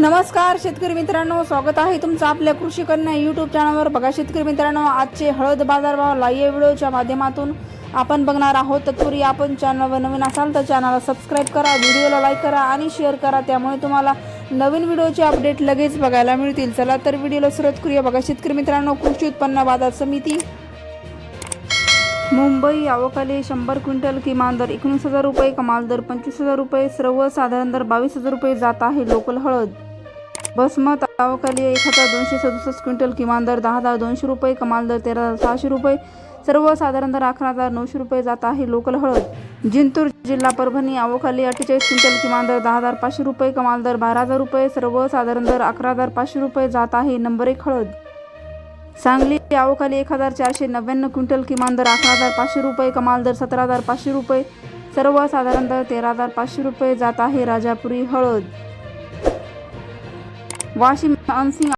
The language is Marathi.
नमस्कार शेतकरी मित्रांनो. स्वागत आहे तुमचं आपल्या कृषी कन्या यूट्यूब चॅनलवर बघा शेतकरी मित्रांनो आजचे हळद बाजारभाव लाईव्ह व्हिडिओच्या माध्यमातून आपण बघणार आहोत. तत्पूर्वी आपण चॅनलवर नवीन असाल तर चॅनलला सबस्क्राईब करा व्हिडिओला लाईक करा आणि शेअर करा. त्यामुळे तुम्हाला नवीन व्हिडिओचे अपडेट लगेच बघायला मिळतील. चला तर व्हिडिओला सुरुवात करूया. बघा शेतकरी मित्रांनो कृषी उत्पन्न बाजार समिती. मुंबई आवकाले शंभर क्विंटल किमान दर एकोणीस हजार रुपये कमाल दर पंचवीस हजार रुपये सर्वसाधारण दर बावीस हजार रुपये जात आहे लोकल हळद. बसमत आवकाली एक हजार दोनशे सदुसष्ट क्विंटल किमान दर दहा हजार दोनशे रुपये कमाल दर तेरा हजार सहाशे रुपये. सर्वसाधारण दर अकरा हजार नऊशे रुपये जात आहे लोकल हळद. जिंतूर जिल्हा परभणी आवकाली अठ्ठेचाळीस क्विंटल किमान दर दहा हजार पाचशे रुपये कमाल दर बारा हजार रुपये. सर्वसाधारण दर अकरा हजार पाचशे रुपये जात आहे नंबर एक हळद. सांगली आवकाली एक हजार चारशे नव्याण्णव क्विंटल किमान दर अकरा हजार पाचशे रुपये कमाल दर सतरा हजार पाचशे रुपये. सर्वसाधारण दर तेरा हजार पाचशे रुपये जात आहे राजापुरी हळद. 我心安心啊。